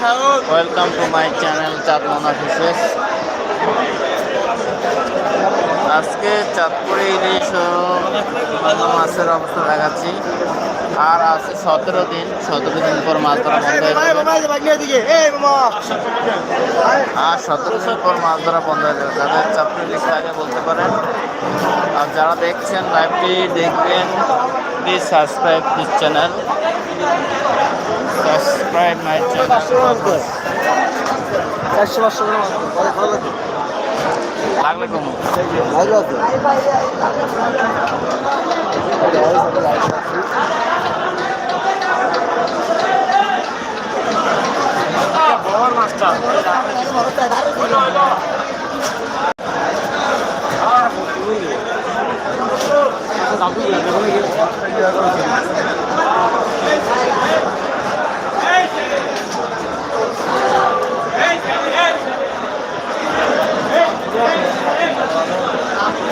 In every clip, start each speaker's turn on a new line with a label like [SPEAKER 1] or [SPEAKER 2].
[SPEAKER 1] Welcome to my channel Chandmon offices আজকে চাঁদপুরে ইলিশ মাছের অবস্থা দেখাচ্ছি আর আছে সতেরো দিন সতেরো দিন পর মাছ ধরা হয়ে আর সতেরো দিন পর মাছ ধরা বন্ধ হয়ে যাবে যাদের চাঁদপুর ইলিশ লাগে বলতে পারেন আর যারা দেখছেন লাইভটি দেখবেন
[SPEAKER 2] please subscribe this channel subscribe my.
[SPEAKER 1] লাগলে কমু
[SPEAKER 2] ভালো আছে। এটা হয়,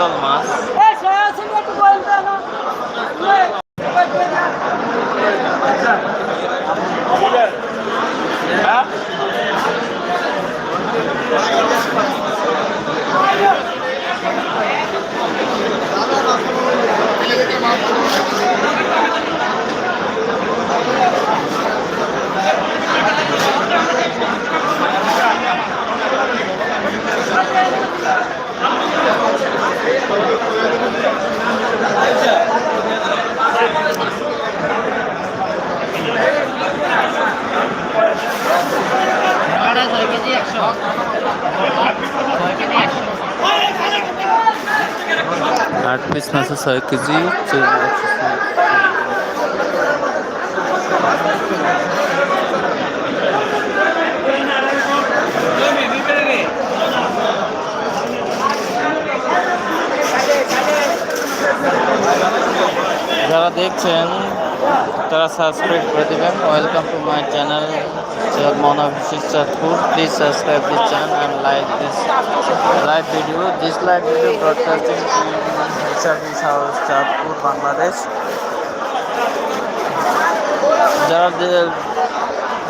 [SPEAKER 1] 到了吗？পিস মাছে ছয় কেজি যারা দেখছেন তারা সাবস্ক্রাইব করে দেবেন welcome to my channel Mon office Chandpur please subscribe this channel and like this live video this live video broadcasting service house Chandpur Bangladesh যারা দে-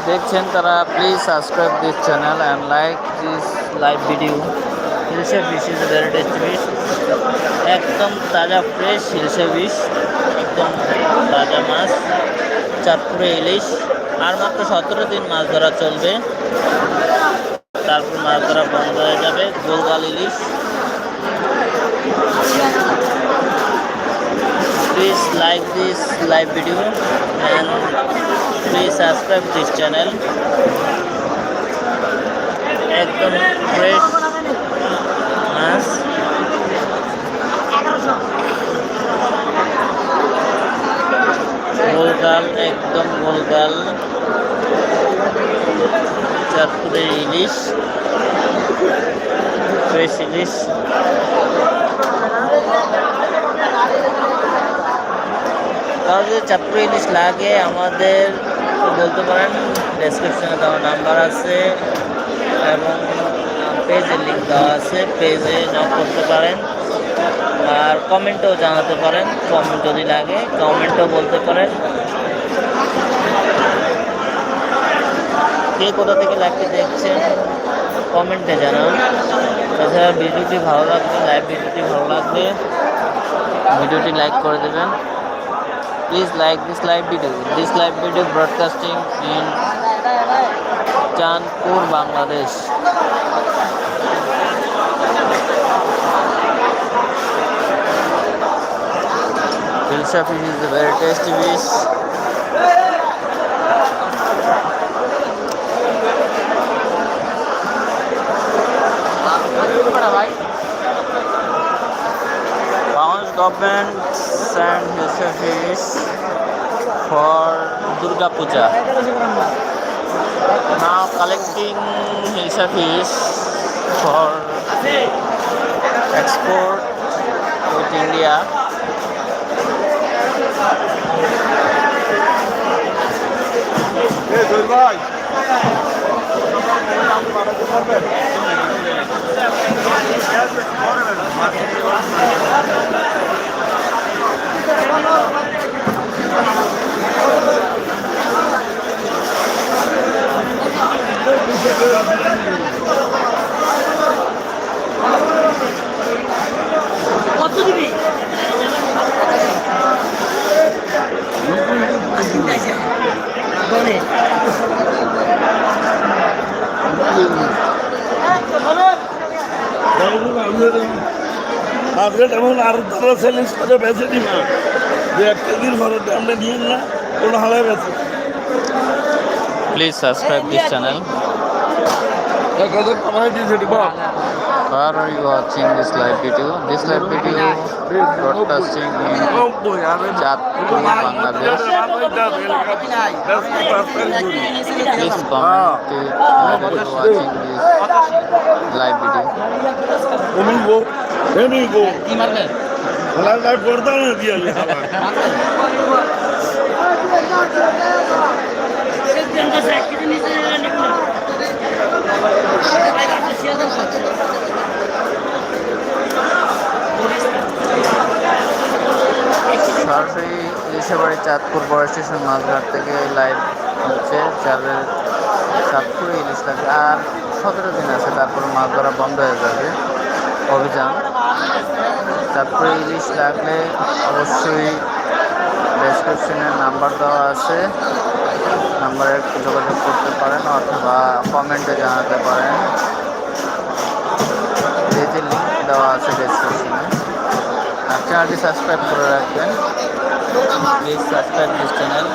[SPEAKER 1] দেখছেন তারা please subscribe this channel and like this live video hilsa fish is very tasty fish একদম তাজা fresh hilsa fish একদম তাজা মাছ চাঁদপুরে ইলিশ আর মাত্র সতেরো দিন মাছ ধরা চলবে। তারপর মাছ ধরা বন্ধ হয়ে যাবে। গোলগাল ইলিশ। Please like this live video and please subscribe this channel একদম ফ্রেশ মাছ। গোলগাল, একদম গোলগাল। চাঁদপুরের ইলিশ, ফ্রেশ ইলিশ। কারও যদি চাঁদপুরে ইলিশ লাগে, আমাদের বলতে পারেন ডেসক্রিপশনে দেওয়া নাম্বার আছে এবং পেজের লিঙ্ক দেওয়া আছে। পেজে নক করতে পারেন আর কমেন্টও জানাতে পারেন কমেন্ট যদি লাগে কমেন্টও বলতে পারেন। কে কোথা থেকে লাইভটি দেখছেন কমেন্টে জানান। তাছাড়া ভিডিওটি ভালো লাগবে লাইভ ভিডিওটি ভালো লাগবে ভিডিওটি লাইক করে দেবেন। Please like this live video this live video broadcasting in Chandpur Bangladesh Hilsa fish is a very tasty fish. Bounce government send Hilsa fish for Durga Puja. now collecting Hilsa fish for export with India.
[SPEAKER 2] এই দুই ভাই
[SPEAKER 3] কত
[SPEAKER 4] update এমন আর তারা challenge করে বেঁচে যে এক কেজির ঘরে আমরা নিয়ে না কোনো হালায় বেঁচে
[SPEAKER 1] Please subscribe this channel.
[SPEAKER 4] এক হাজার টাকা দিয়েছে
[SPEAKER 1] Where are you watching this live video? This live video broadcasting in Jatpur, Bangladesh. Please comment uh, where you watching this live video.
[SPEAKER 4] তুমি গো তুমি গো হালায় করতাম না দিয়ে হালায়
[SPEAKER 1] সরাসরি স্টেশন মাছঘাট থেকে লাইভ হচ্ছে চারের চাঁদপুরে ইলিশ লাগবে। আর সতেরো দিন আছে, তারপরে মাছ ধরা বন্ধ হয়ে যাবে। অভিযান। চাঁদপুরে ইলিশ লাগলে অবশ্যই ডেসক্রিপশনে নাম্বার দেওয়া আছে। নাম্বারে যোগাযোগ করতে পারেন অথবা কমেন্টে জানাতে পারেন। পেজের লিঙ্ক দেওয়া আছে ডেসক্রিপশনে চ্যানেলটি সাবস্ক্রাইব করে রাখবেন। প্লিজ সাবস্ক্রাইব দিস চ্যানেল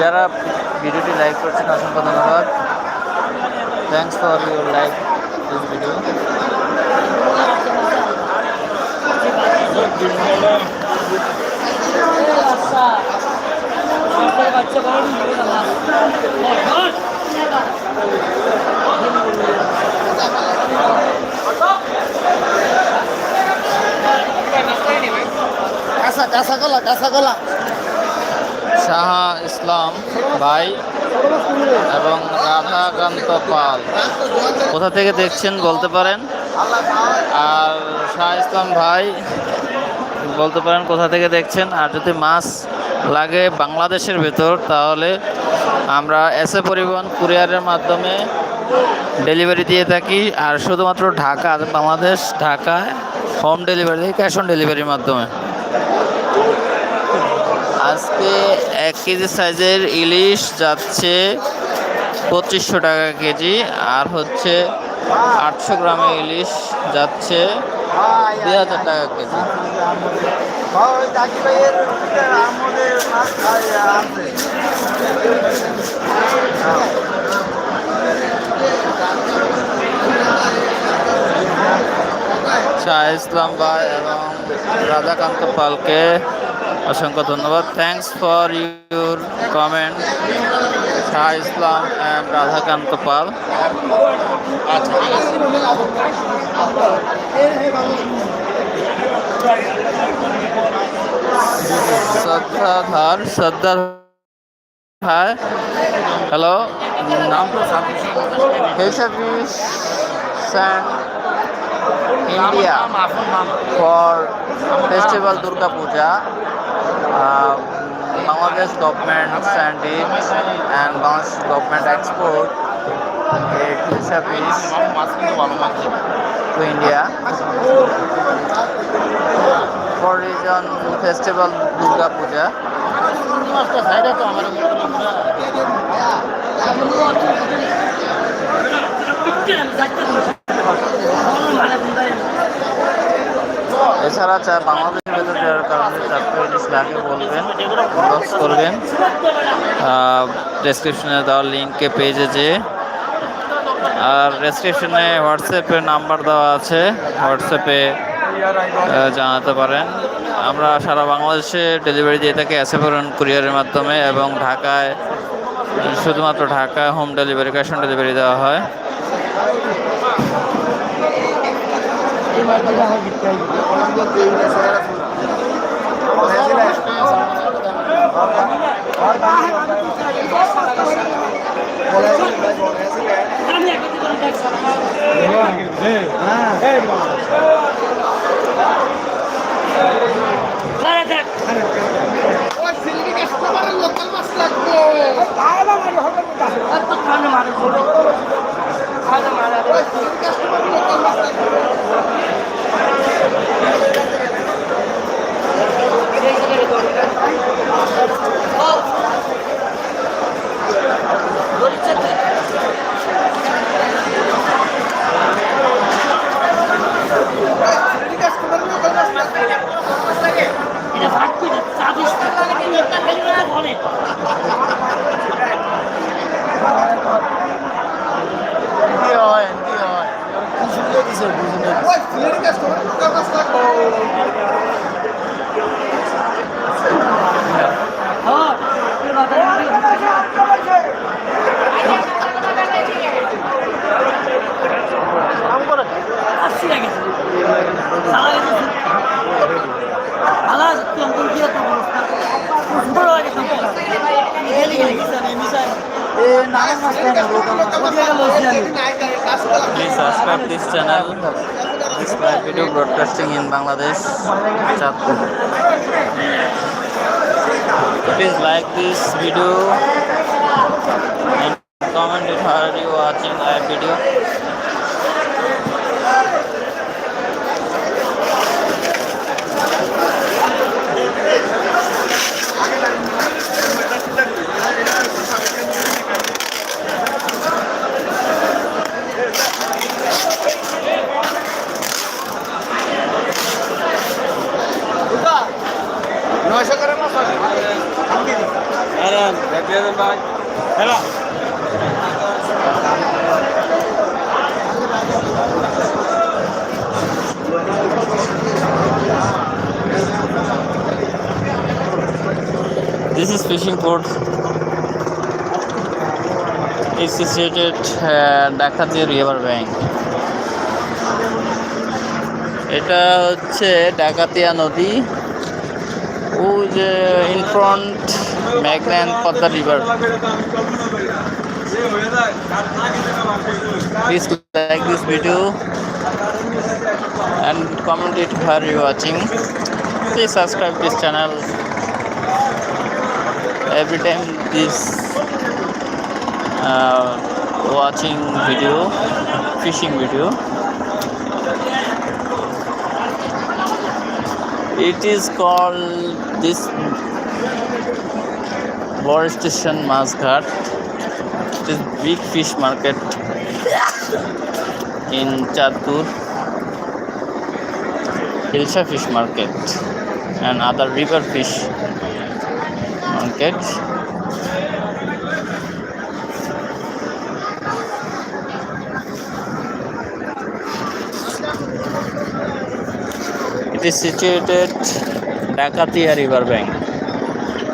[SPEAKER 1] যারা ভিডিওটি লাইক করছেন, অসংখ্য ধন্যবাদ। Thanks for your like this video
[SPEAKER 3] বাচ্চা
[SPEAKER 2] কাঁচা কাঁচা কলা
[SPEAKER 1] শাহ ইসলাম ভাই এবং রাধাকান্ত পাল কোথা থেকে দেখছেন বলতে পারেন? আর শাহ ইসলাম ভাই বলতে পারেন কোথা থেকে দেখছেন? আর যদি মাছ লাগে বাংলাদেশের ভেতর, তাহলে আমরা এস এ পরিবহন কুরিয়ারের মাধ্যমে ডেলিভারি দিয়ে থাকি, আর শুধুমাত্র ঢাকা বাংলাদেশ ঢাকায় হোম ডেলিভারি, ক্যাশ অন ডেলিভারির মাধ্যমে। আজকে এক কেজি সাইজের ইলিশ যাচ্ছে পঁচিশশো টাকা কেজি, আর হচ্ছে আটশো গ্রামের ইলিশ যাচ্ছে দুই হাজার টাকা কেজি।
[SPEAKER 2] আমাদের
[SPEAKER 1] শাহ ইসলাম ভাই এবং রাধাকান্ত পালকে অসংখ্য ধন্যবাদ thanks for your comment Shah Islam and Radhakanta Pal শ্রদ্ধাধার শ্রদ্ধা ভাই হ্যালো নাম তো হিসাবিস স্যান্ড India for festival Durga Puja. Uh, Bangladesh government sent it and Bangladesh government export a Hilsa fish to India এছাড়া চা বাংলাদেশের ভেতর যাওয়ার কারণে চারটে লাগে বলবেন করবেন। ডেসক্রিপশনে দেওয়া লিঙ্কে পেজে যে আর ডেসক্রিপশনে হোয়াটসঅ্যাপের নাম্বার দেওয়া আছে। হোয়াটসঅ্যাপে জানাতে পারেন। আমরা সারা বাংলাদেশে ডেলিভারি দিয়ে থাকি অ্যাসেফরন কুরিয়ারের মাধ্যমে এবং ঢাকায় শুধুমাত্র ঢাকায় home delivery cash on delivery দেওয়া হয়
[SPEAKER 3] মারে কানে মারে এটা ভাগ করে চাবিস ঘরে হ্যাঁ আসছি না গেছে সারা গেছে আলা তুই অঙ্কন কি এত অবস্থা বড় হয়ে গেছে গেলি গেলি কিসানে মিসাই এ নানা মাস্টার কোথায় গেল সিয়ানি
[SPEAKER 1] Please subscribe this channel. This live video broadcasting in Bangladesh. Chatpur. Please like this video and comment if are watching live video. This is fishing port. It's situated uh, Dakati River Bank. এটা হচ্ছে ডাকাতিয়া নদী ও যে in front Maignan Padma river please like this video and comment it where you watching please subscribe this channel every time this uh, watching video fishing video it is called this বর station মাছঘাট big fish market in Chandpur hilsa fish market and other river fish market it is situated Dakatia river bank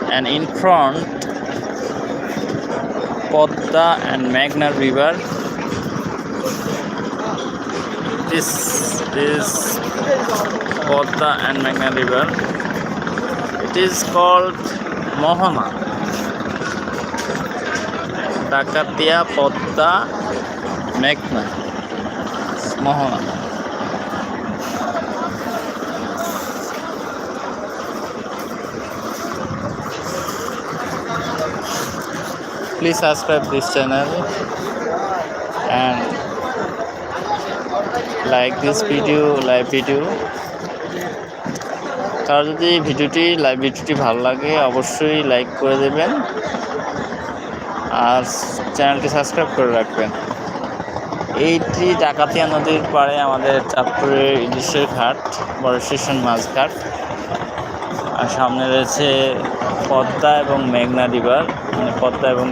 [SPEAKER 1] and in front Podda and Magna River. This is Podda and Magna River. It is called Mohana. Dakatia Podda Magna. Mohana. Please subscribe this channel. And like this video, live video. কার যদি ভিডিওটি live ভিডিওটি ভালো লাগে অবশ্যই like করে দেবেন। আর চ্যানেলটি সাবস্ক্রাইব করে রাখবেন। এইটি ডাকাতিয়া নদীর পাড়ে আমাদের চাঁদপুরের ইলিশের ঘাট বড় স্টেশন মাছ ঘাট। আর সামনে রয়েছে পদ্মা এবং মেঘনা রিভার মানে পদ্মা এবং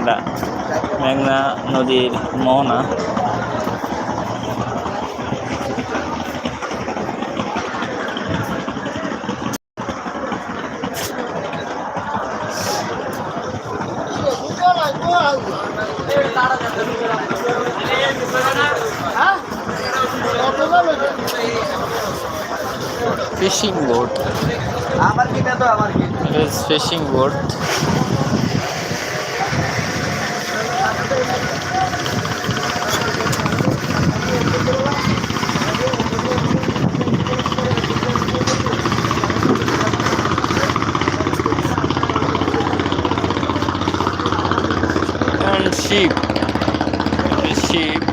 [SPEAKER 1] মেঘনা নদীর মোহনা। It is fishing boat. And sheep. Sheep.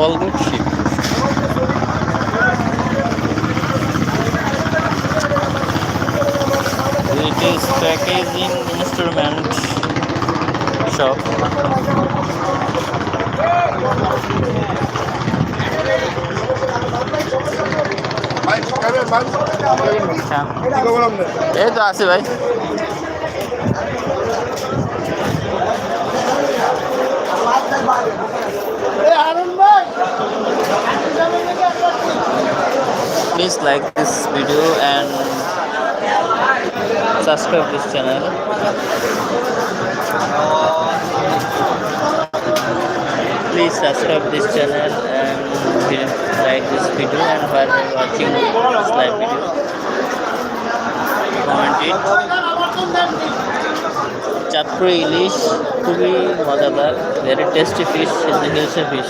[SPEAKER 1] Walnut sheep. It is packaging instrument shop. হ্যাঁ। এই তো আছে ভাই please like this video and subscribe this channel please subscribe this channel and vi- like this video and while you're watching this live video comment it Chandpuri ইলিশ খুবই মজাদার very tasty fish is the hilsa fish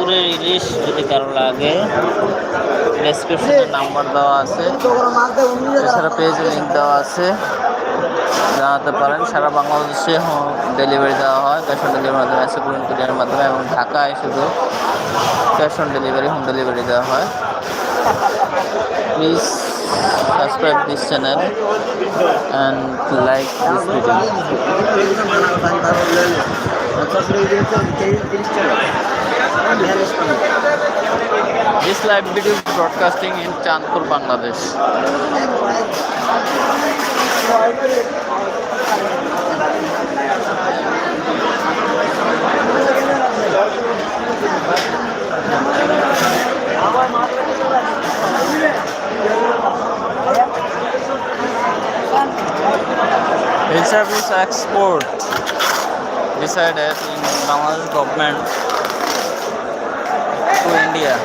[SPEAKER 1] চাঁদপুরের ইলিশ যদি কারও লাগে ডেসক্রিপশনে number দেওয়া আছে। এছাড়া পেজে লিঙ্ক দেওয়া আছে। জানাতে পারেন, সারা বাংলাদেশে হোম ডেলিভারি দেওয়া হয় ক্যাশ অন ডেলিভারির মাধ্যমে আছে কুরিয়ান মাধ্যমে এবং ঢাকায় শুধু cash on delivery home delivery দেওয়া হয়। Please subscribe this channel and like this video This live video is broadcasting in Chandpur, Bangladesh. Service export decided in Bangladesh government to India.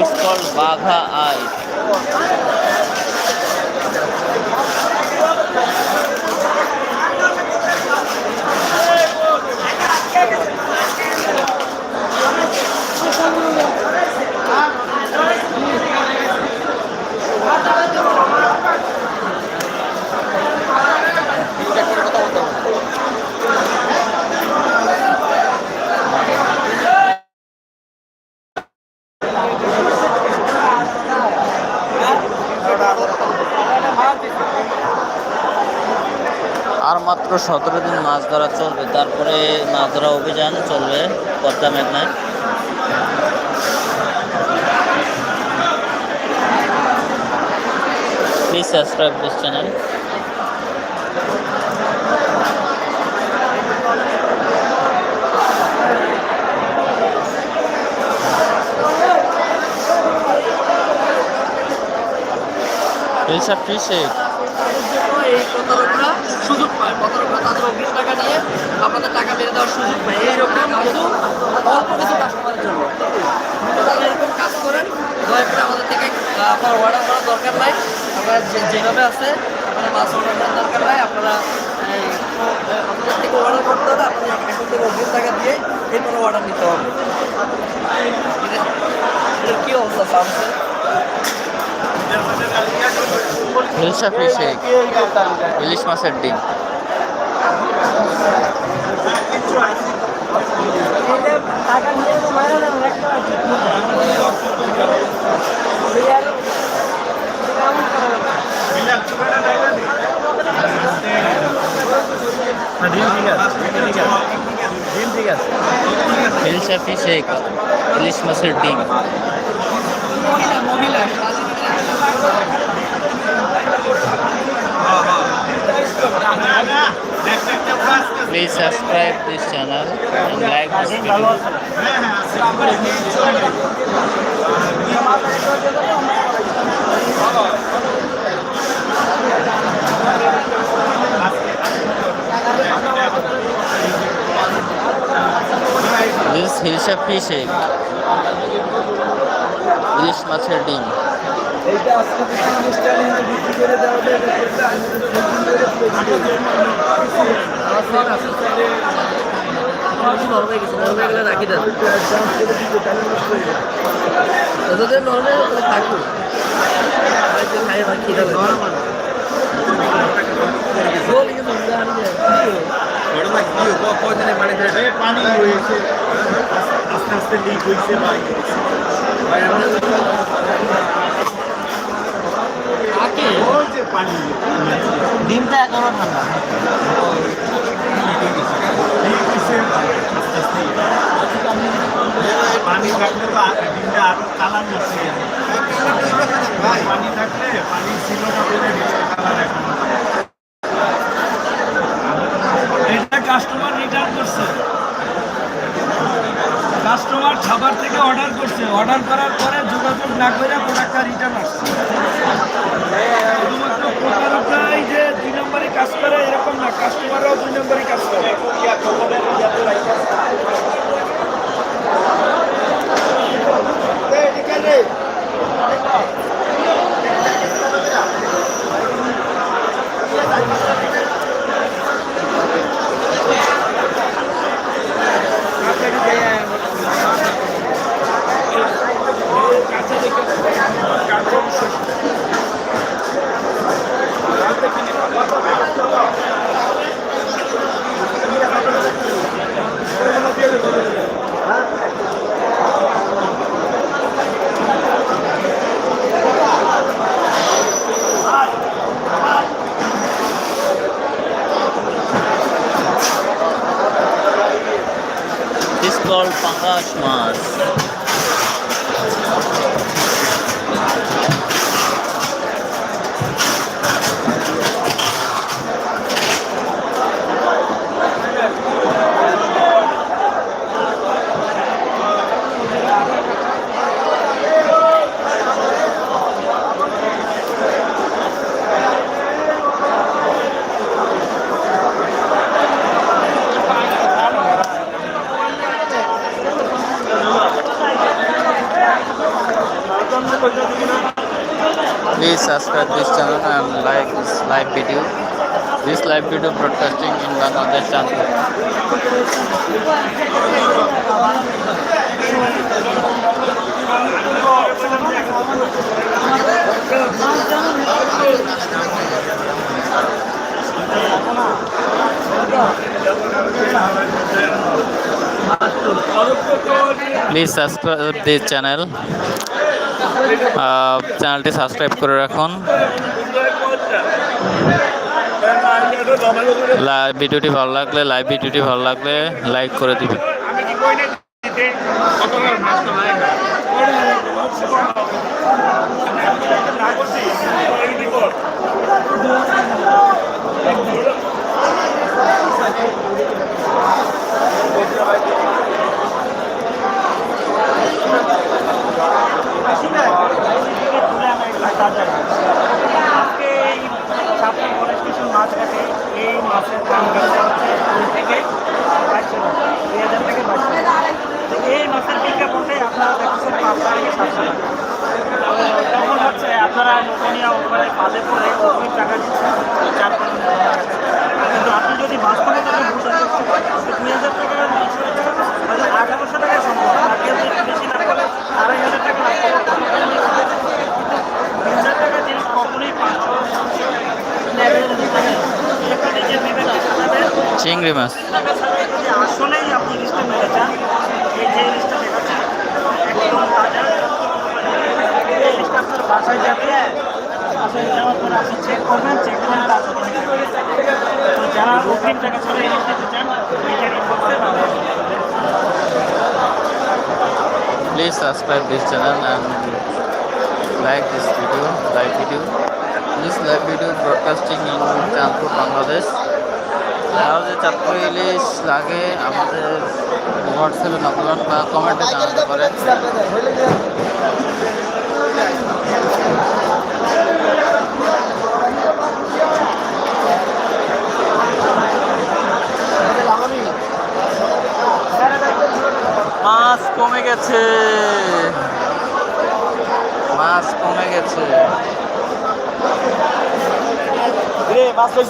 [SPEAKER 1] It's called Bagha Eye. সতেরো দিন মাছ ধরা চলবে। তারপরে মাছ ধরা অভিযান চলবে পদ্মা মেঘনায়। প্লিজ সাবস্ক্রাইব দিস চ্যানেল এইসব ফিশে
[SPEAKER 3] এই প্রতারকরা সুযোগ পায়। প্রতারকরা তাদের অগ্রিম টাকা নিয়ে আপনাদের টাকা মেরে দেওয়ার সুযোগ পায়। এইরকম কিন্তু অল্প কিছু কাস্টমারের জন্য। তারা এরকম কাজ করেন, দয়া করে আমাদের থেকে আপনার অর্ডার করার দরকার নাই। আপনারা যেভাবে আছে, আপনারা মাছ অর্ডার করার দরকার নাই। আপনারা আপনাদের থেকে অর্ডার করতে হবে আপনি এখন থেকে অগ্রিম টাকা দিয়ে এরপরে অর্ডার নিতে হবে। এটা কি অবস্থা সাউন্ডের
[SPEAKER 1] হিলসা ফিশ এগ ইলিশ মাছের ডিম হিলসা ফিশ এগ ইলিশ মাছের ডিম Please subscribe this channel and like this video. This is Hilsha fish egg. ইলিশ মাছের ডিম
[SPEAKER 2] এইটা আজকে বিক্রি করে দেওয়া
[SPEAKER 3] নরম রাখি দেন যতদিন নরম থাকুক খাই রাখি দেন নরম বলি কিন্তু জানি যে
[SPEAKER 2] ঘটনা কি কদিনে পানি পানি হয়েছে আস্তে আস্তে লিক হয়েছে পানি
[SPEAKER 1] ডিমটা এখনও ঠান্ডা।
[SPEAKER 4] এটা কাস্টমার রিটার্ন করছে। কাস্টমার খাবার থেকে অর্ডার করছে। অর্ডার করার পরে যোগাযোগ না করে প্রোডাক্টটা রিটার্ন আসছে। শুধুমাত্র প্রতারকরাই যে দুই নম্বরই কাজ করে, এরকম না কাস্টমাররাও দুই নম্বরই কাজ করে।
[SPEAKER 1] This called pangash much Please subscribe this channel and like this live video. This live video broadcasting in Bangladesh channel. Please subscribe this channel. আহ, চ্যানেলটি সাবস্ক্রাইব করে রাখুন। লাইভ ভিডিওটি ভালো লাগলে, লাইভ ভিডিওটি ভালো লাগলে লাইক করে দিবেন।
[SPEAKER 4] আমি কি কই না দিতে কতবার মাছ তো হয় না না করছি এই বিপদ
[SPEAKER 5] আজকে এই সাপটা ফরেস্ট স্টেশন মাছঘাটে এই মাছের দাম বেড়েছে হচ্ছে দুই থেকে বাইশশো টাকা দুই হাজার থেকে বাইশশো টাকা তো এই মাছের বিজ্ঞাপনটা আপনারা দেখছেন পাঁচশো থেকে সাতশো টাকা তো তখন হচ্ছে আপনারা নতুনিয়া ওপরে পালে পরে অগ্রিম টাকা দিচ্ছেন চার পাঁচ হাজার টাকা। কিন্তু আপনি যদি মাছ
[SPEAKER 1] চিংড়ি মাছ
[SPEAKER 5] টাকা ছাড়া যদি আসলেই আপনি ইলিশটা নিতে চান এই যে ইলিশটা দেখাচ্ছি একদম তাজা এই ইলিশটা আপনার
[SPEAKER 1] please subscribe this channel and like this video, like video. This live video broadcasting in Chandpur Bangladesh আরও যে চাঁদপুর ইলিশ লাগে আমাদের হোয়াটসঅ্যাপে নকলন বা কমেন্টে জানাতে পারেন মাছ কমে গেছে। মাছ কমে গেছে।